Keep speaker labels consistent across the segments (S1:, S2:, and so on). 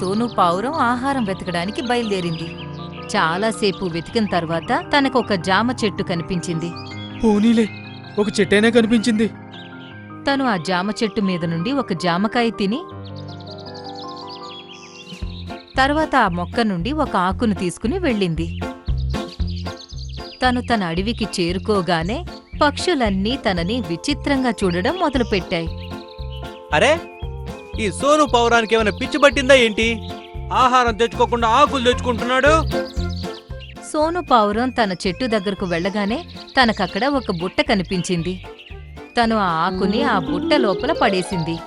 S1: సోను పావురం ఆహారం వెతకడానికి బయలుదేరింది. చాలాసేపు వెతికిన తర్వాత తనకు ఒక జామ చెట్టు కనిపించింది.
S2: పోనీలే ఒక చెట్టైనా కనిపించింది.
S1: తను ఆ జామ చెట్టు మీద నుండి ఒక జామకాయ తిని తర్వాత ఆ మొక్క నుండి ఒక ఆకును తీసుకుని వెళ్ళింది. తను తన అడవికి చేరుకోగానే పక్షులన్నీ తనని విచిత్రంగా చూడడం మొదలుపెట్టాయి.
S3: అరే ఈ సోను పౌరానికి ఏమైనా పిచ్చి పట్టిందా ఏంటి? ఆహారం తెచ్చుకోకుండా ఆకులు తెచ్చుకుంటున్నాడు?
S1: సోను పావురం తన చెట్టు దగ్గరకు వెళ్ళగానే తనకక్కడ ఒక బుట్ట కనిపించింది. తను ఆ ఆకుని ఆ బుట్ట లోపల పడేసింది.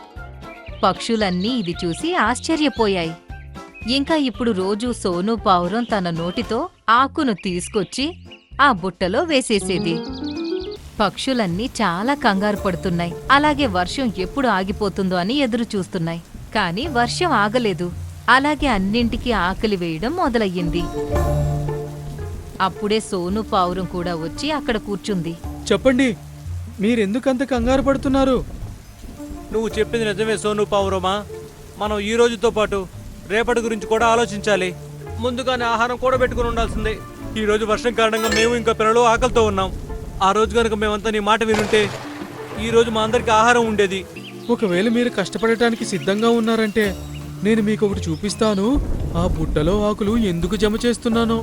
S1: పక్షులన్నీ ఇది చూసి ఆశ్చర్యపోయాయి. ఇంకా ఇప్పుడు రోజు సోను పావురం తన నోటితో ఆకును తీసుకొచ్చి ఆ బుట్టలో వేసేసేది. పక్షులన్నీ చాలా కంగారు పడుతున్నాయి. అలాగే వర్షం ఎప్పుడు ఆగిపోతుందో అని ఎదురు చూస్తున్నాయి. కానీ వర్షం ఆగలేదు. అలాగే అన్నింటికీ ఆకలి వేయడం మొదలయ్యింది. అప్పుడే సోను పావురం కూడా వచ్చి అక్కడ కూర్చుంది.
S2: చెప్పండి మీరెందుకంత కంగారు పడుతున్నారు?
S3: నువ్వు చెప్పింది నిజమే సోను పావురమా? మనం ఈ రోజుతో పాటు రేపటి గురించి కూడా ఆలోచించాలి. ముందుగానే ఆహారం కూడా పెట్టుకుని ఉండాల్సిందే. ఈ రోజు వర్షం కారణంగా మేము ఇంకా పిల్లలు ఆకలితో ఉన్నాం. ఆ రోజు కనుక మేమంతా నీ మాట వినుంటే ఈ రోజు మా అందరికి ఆహారం ఉండేది.
S2: ఒకవేళ మీరు కష్టపడటానికి సిద్ధంగా ఉన్నారంటే నేను మీకు ఒకటి చూపిస్తాను. ఆ బుట్టలో ఆకులు ఎందుకు జమ చేస్తున్నానో?